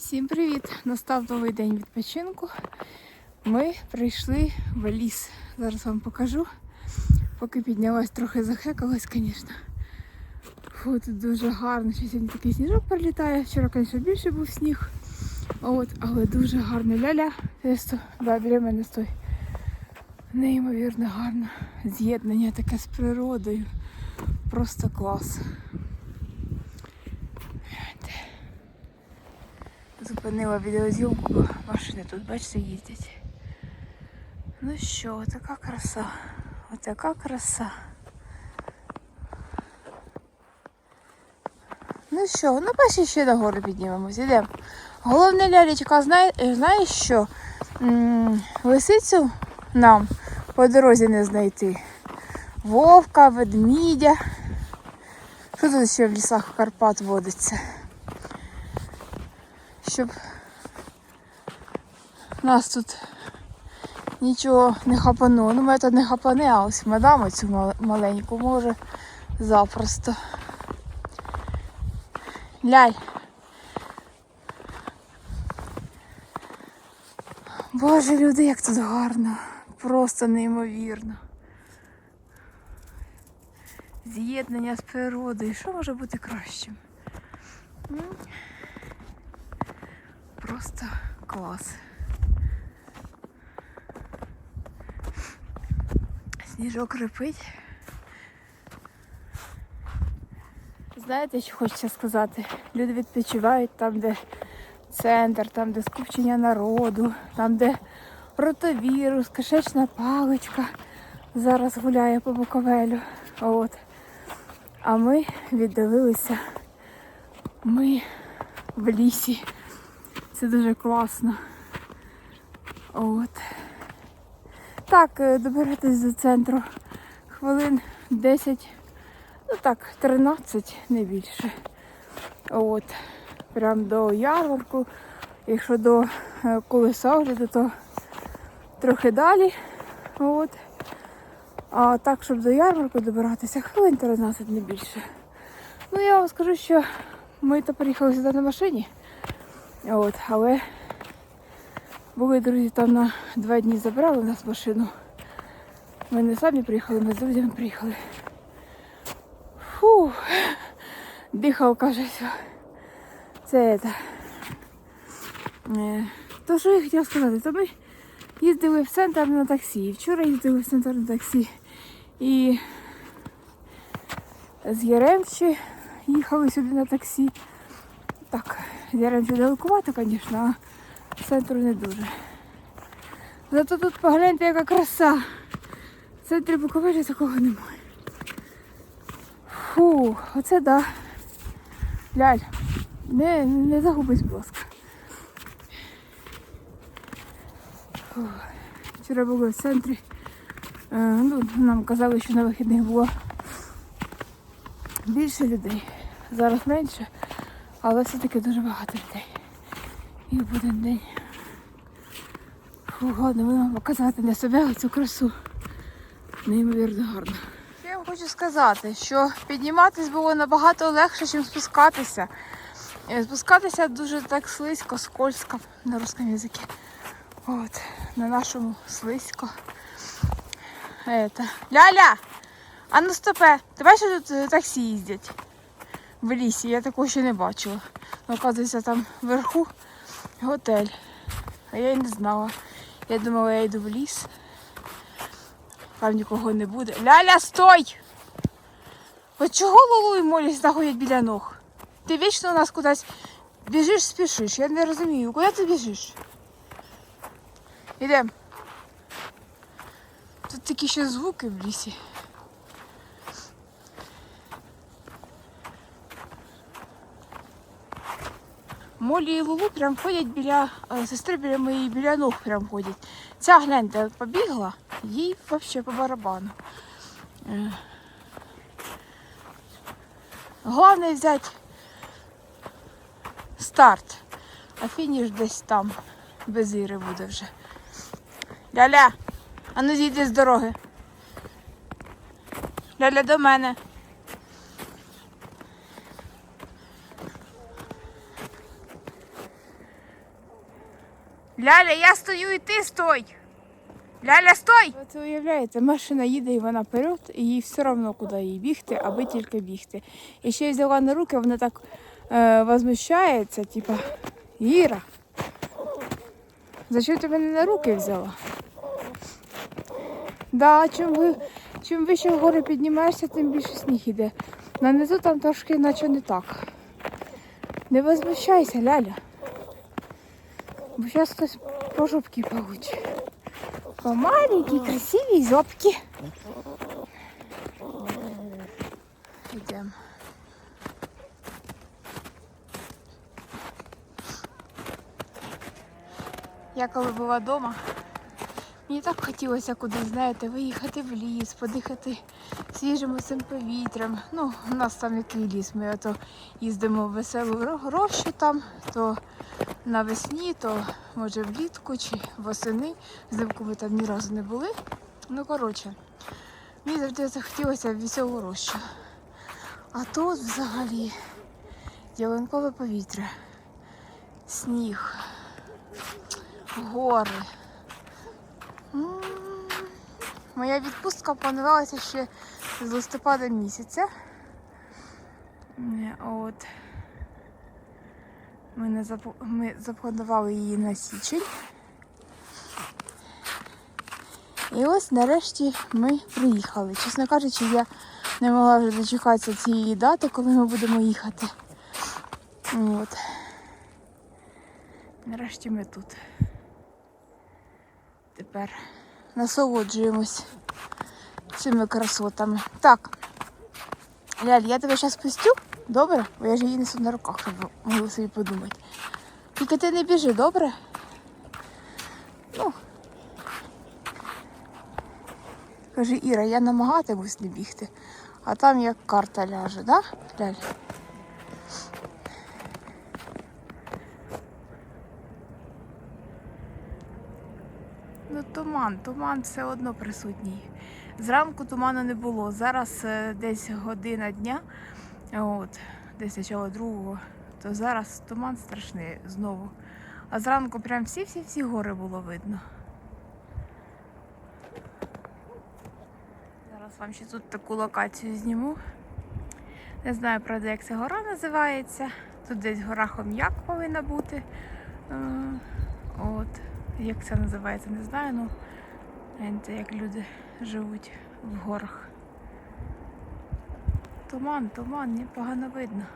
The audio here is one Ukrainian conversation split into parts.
Всім привіт! Настав новий день відпочинку. Ми прийшли в ліс. Зараз вам покажу. Поки піднялась, трохи захекалась, звісно. Фу, тут дуже гарно. Ще сьогодні такий сніжок прилітає. Вчора, звісно, більше був сніг. От, але дуже гарно. Ляля, Тесто, да, біля мене стой. Неймовірно гарно. З'єднання таке з природою. Просто клас. Зупинила відеозйомку, бо машини тут, бачите, їздять. Ну що, така краса. Отака краса. Ну що, ну пошли ще до гори піднімемось, ідемо. Головне лялечка, знає, знаєш що? Лисицю нам по дорозі не знайти. Вовка, ведмідя. Що тут ще в лісах Карпат водиться? Щоб нас тут нічого не хапануло. Ну, мене тут не хапане, а ось мадаму цю маленьку може запросто. Ляль. Боже, люди, як тут гарно. Просто неймовірно. З'єднання з природою. Що може бути кращим? Просто клас. Сніжок рипить. Знаєте, що хочеться сказати? Люди відпочивають там, де центр, там, де скупчення народу, там, де ротовірус, кишечна паличка зараз гуляє по Буковелю. От. А ми віддалилися. Ми в лісі. Це дуже класно. От. Так, е, доберетесь до центру хвилин 10, ну так, 13, не більше. От. Прям до ярмарку. Якщо до е, колеса огляду, то трохи далі. От. А так, щоб до ярмарку добиратися, хвилин 13, не більше. Ну, я вам скажу, що ми то приїхали сюди на машині. От, але були друзі там на два дні забрали у нас машину. Ми не самі приїхали, ми з друзями приїхали. Фу, дихав, каже, все. Це це. Е, То що я хотіла сказати, то ми їздили в центр на таксі. Вчора їздили в центр на таксі. І з Яремчі їхали сюди на таксі. Так, Яремчі далекувато, звісно, а центру не дуже. Зато тут погляньте, яка краса. В центрі Буковелі такого немає. Фу, оце да. Ляль, не, не загубись, будь ласка. Вчора були в центрі. Е, ну, нам казали, що на вихідних було більше людей. Зараз менше, але все-таки дуже багато людей. І в один день. Ладно, вам показати для себе цю красу. Неймовірно гарно. Я вам хочу сказати, що підніматись було набагато легше, ніж спускатися. Е, Спускатися дуже так слизько, скользко на русском язикі. От, на нашому слизько. Это. Ляля! А ну стопе! Ти бачиш, тут е, таксі їздять в лісі? Я такого ще не бачила. Ну, Оказується, там вверху готель. А я й не знала. Я думала, я йду в ліс. Там нікого не буде. Ляля, стой! От чого Лулу і Молі знаходять біля ног? Ти вічно у нас кудись біжиш, спішиш. Я не розумію, куди ти біжиш? Ідем. Тут такі ще звуки в лісі. Молі і Лулу прям ходять біля е, сестри біля моєї біля ног прям ходять. Ця гляньте, побігла, їй взагалі по барабану. Е. Головне взяти старт, а фініш десь там, без Іри буде вже. Ляля, а ну зійди з дороги. Ляля до мене. Ляля, я стою і ти стой! Ляля, стой! Це уявляєте, машина їде і вона вперед, і їй все одно, куди їй бігти, аби тільки бігти. І ще й взяла на руки, вона так е, возмущається, типа, Іра, за що ти мене на руки взяла? Да, чим, ви, чим вище вгору піднімаєшся, тим більше сніг іде. На низу там трошки наче не так. Не возмущайся, Ляля. Зараз хтось по жопці получить. По маленькій, красивій жопці. Йдемо. Я коли була вдома, мені так хотілося кудись, знаєте, виїхати в ліс, подихати свіжим цим повітрям. Ну, у нас там який ліс. Ми ото їздимо в веселу ро- рощу там, то навесні, то може влітку чи восени. Взимку ми там ні разу не були. Ну, коротше, мені завжди захотілося в рощу. А тут взагалі ялинкове повітря, сніг, гори. Моя відпустка планувалася ще з листопада місяця. От. Ми, не запо- ми запланували її на січень. І ось нарешті ми приїхали. Чесно кажучи, я не могла вже дочекатися цієї дати, коли ми будемо їхати. От. Нарешті ми тут. Тепер насолоджуємось цими красотами. Так. Ляль, я тебе зараз пустю, добре? Бо я ж її несу на руках, щоб ви могли собі подумати. Тільки ти не біжи, добре? Ну. Каже, Іра, я намагатимусь не бігти, а там як карта ляже, да? Ляль? Ну, туман, туман все одно присутній. Зранку туману не було. Зараз е, десь година дня, от, десь начало другого, то зараз туман страшний знову. А зранку прям всі-всі-всі гори було видно. Зараз вам ще тут таку локацію зніму. Не знаю, правда, як ця гора називається. Тут десь гора Хом'як повинна бути. Е, От. Як це називається, не знаю. Ну, як люди живуть в горах. Туман, туман, непогано видно.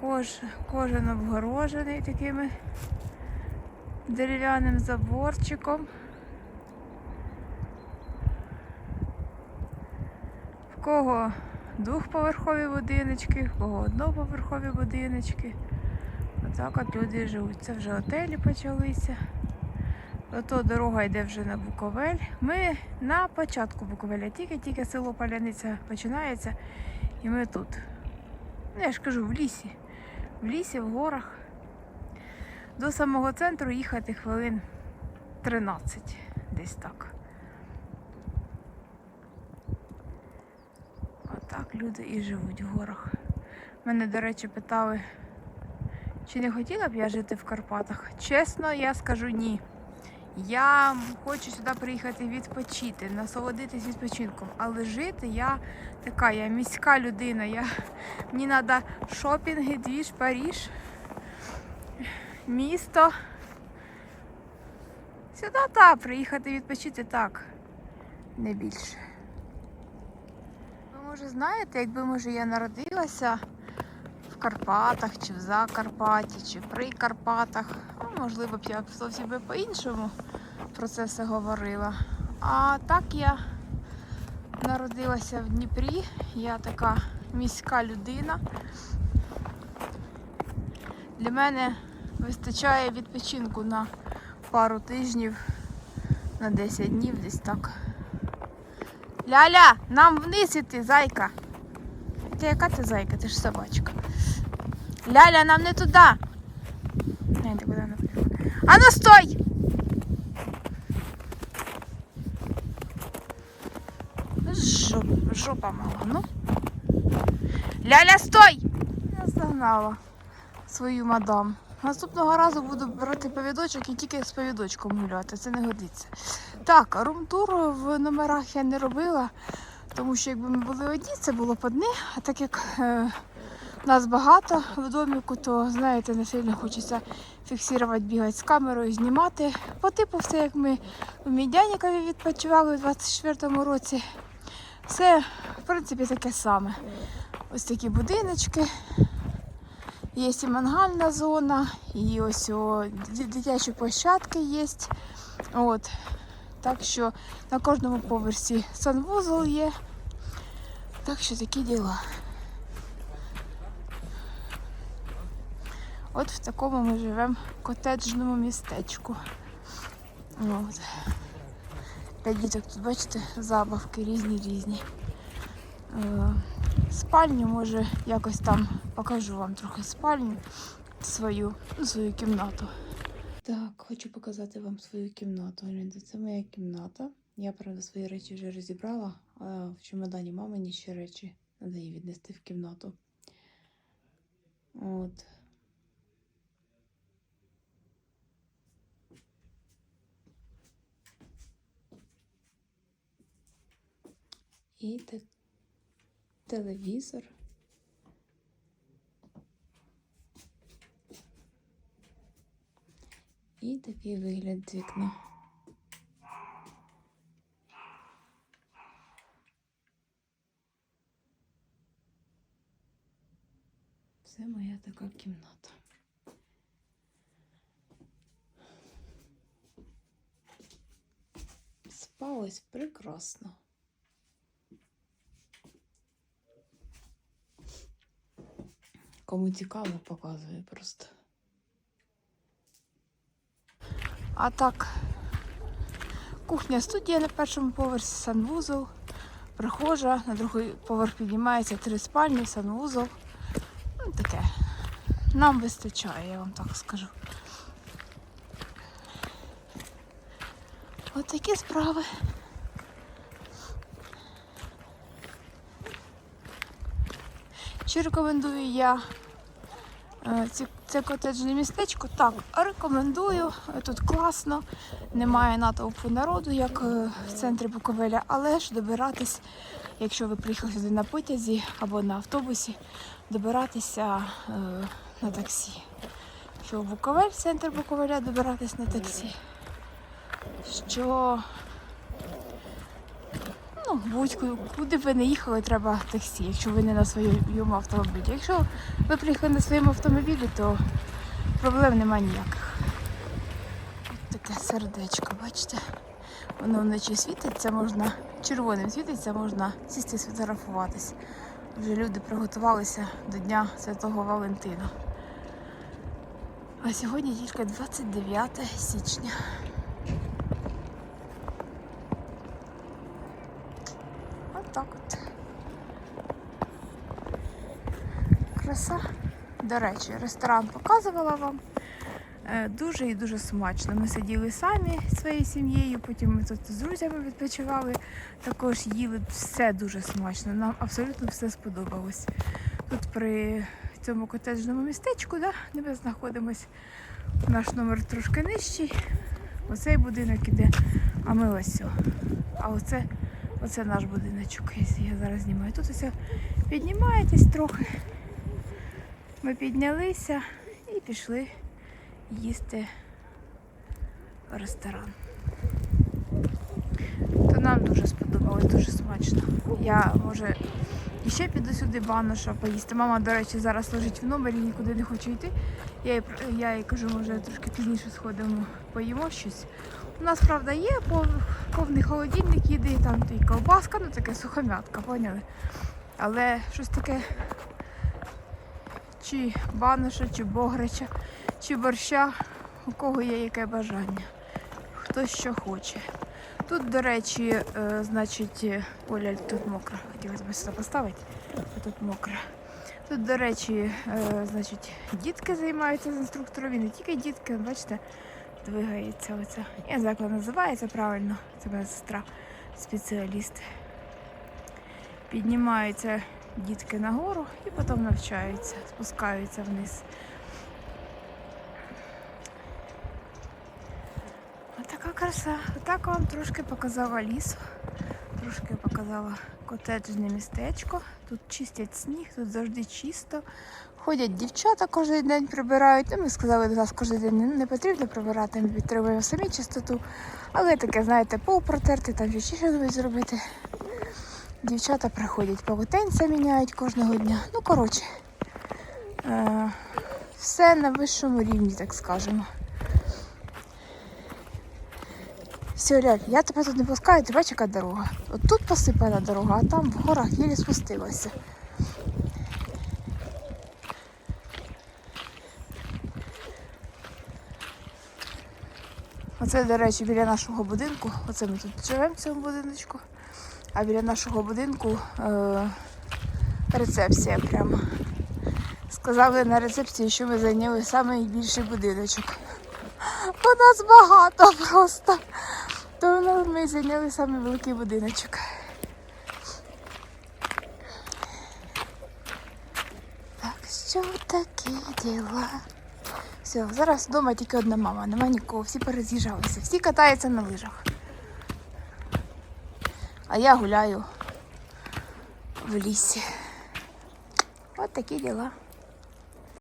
Кож, кожен обгорожений такими дерев'яним заборчиком. В кого двохповерхові будиночки, в кого одноповерхові будиночки. Отак от люди живуть. Це вже готелі почалися. Ото дорога йде вже на Буковель. Ми на початку Буковеля, тільки-тільки село Паляниця починається, і ми тут. Ну, я ж кажу, в лісі. В лісі, в горах. До самого центру їхати хвилин 13, десь так. Отак люди і живуть в горах. Мене, до речі, питали, чи не хотіла б я жити в Карпатах? Чесно, я скажу ні. Я хочу сюди приїхати відпочити, насолодитись відпочинком. Але жити я така, я міська людина. Я, мені треба шопінги, двіж, Паріж, місто. Сюди так, приїхати відпочити так, не більше. Ви може знаєте, якби може я народилася Карпатах, чи в Закарпатті, чи при Карпатах. Ну, можливо б я б зовсім би по-іншому про це все говорила. А так я народилася в Дніпрі. Я така міська людина. Для мене вистачає відпочинку на пару тижнів, на 10 днів десь так. Ляля, нам вниз іти, зайка. Ти яка ти зайка? Ти ж собачка. Ляля, нам не туди. Не. А ну стой! Жопа, жопа мала, ну. Ляля, стой! Я загнала свою мадам. Наступного разу буду брати повідочок і тільки з повідочком гуляти. Це не годиться. Так, румтур в номерах я не робила, тому що якби ми були одні, це було б одне. А так як е, нас багато в доміку, то знаєте, не сильно хочеться фіксувати, бігати з камерою, знімати. По типу все, як ми в Мідянікові відпочивали у 24-му році. Все, в принципі, таке саме. Ось такі будиночки. Є і мангальна зона, і ось о, дитячі площадки є. От. Так що на кожному поверсі санвузол є. Так що такі діла. От в такому ми живемо котеджному містечку. От. Для діток тут, бачите, забавки різні різні. Е, Спальню, може, якось там покажу вам трохи спальню свою, свою кімнату. Так, хочу показати вам свою кімнату. Це моя кімната. Я, правда, свої речі вже розібрала, а в чемодані мамині ще речі. Треба її віднести в кімнату. От. І те- телевізор. І такий вигляд з вікна. Це моя така кімната. Спалось прекрасно. Кому цікаво, показую просто. А так, кухня студія на першому поверсі, санвузол, прихожа, на другий поверх піднімається три спальні, санвузол. Ну, таке. Нам вистачає, я вам так скажу. От такі справи. Чи рекомендую я е, ці- це котеджне містечко? Так, рекомендую. Тут класно, немає натовпу народу, як е, в центрі Буковеля, але ж добиратись, якщо ви приїхали сюди на потязі або на автобусі, добиратися е, на таксі. Що в Буковель, центр Буковеля, добиратись на таксі. Що Будь-куди куди ви не їхали, треба таксі, якщо ви не на своєму автомобілі. Якщо ви приїхали на своєму автомобілі, то проблем нема ніяких. От таке сердечко, бачите? Воно вночі світиться, можна червоним світиться, можна сісти і сфотографуватись. Вже люди приготувалися до Дня Святого Валентина. А сьогодні тільки 29 січня. Так от. Краса. До речі, ресторан показувала вам. Е, Дуже і дуже смачно. Ми сиділи самі своєю сім'єю, потім ми тут з друзями відпочивали, також їли все дуже смачно. Нам абсолютно все сподобалось. Тут при цьому котеджному містечку, да, де ми знаходимось, наш номер трошки нижчий. Оцей будинок іде, а ми ось. А оце Оце наш будиночок, я зараз знімаю. Тут ось піднімаєтесь трохи. Ми піднялися і пішли їсти в ресторан. То нам дуже сподобалось, дуже смачно. Я, може, іще піду сюди баноша поїсти. Мама, до речі, зараз лежить в номері, нікуди не хоче йти. Я їй, я їй кажу, може трошки пізніше сходимо, поїмо щось. У нас, правда, є пов- повний холодильник їди, там і ковбаска, ну таке сухомятка, поняли? Але щось таке чи баноша, чи бограча, чи борща, у кого є яке бажання. Хто що хоче. Тут, до речі, е, значить, е, Оля тут мокра. Хотілося б сюди поставити, а тут мокра. Тут, до речі, е, значить, дітки займаються з інструктором, і не тільки дітки, бачите, двигається оце. Я знаю, вона називається правильно, це моя сестра, спеціаліст. Піднімаються дітки нагору і потім навчаються, спускаються вниз. Отака краса. Отак вам трошки показала лісу, трошки показала котеджне містечко. Тут чистять сніг, тут завжди чисто, Ходять дівчата кожен день прибирають. Ну, ми сказали, до нас кожен день не- потрібно прибирати, ми підтримуємо самі чистоту. Але таке, знаєте, пол протерти, там ще щось зробити. Дівчата приходять, полотенця міняють кожного дня. Ну, коротше, е, все на вищому рівні, так скажемо. Все, Ляль, я тебе тут не пускаю, ти бачиш, яка дорога. От тут посипана дорога, а там в горах єлі спустилася. Оце, до речі, біля нашого будинку. Оце ми тут живемо в цьому будиночку. А біля нашого будинку е- рецепція прямо. Сказали на рецепції, що ми зайняли найбільший будиночок. Бо нас багато просто. То ми зайняли самий великий будиночок. Так що такі діла? Все, зараз вдома тільки одна мама, нема нікого, всі перез'їжджалися, всі катаються на лижах. А я гуляю в лісі. От такі діла.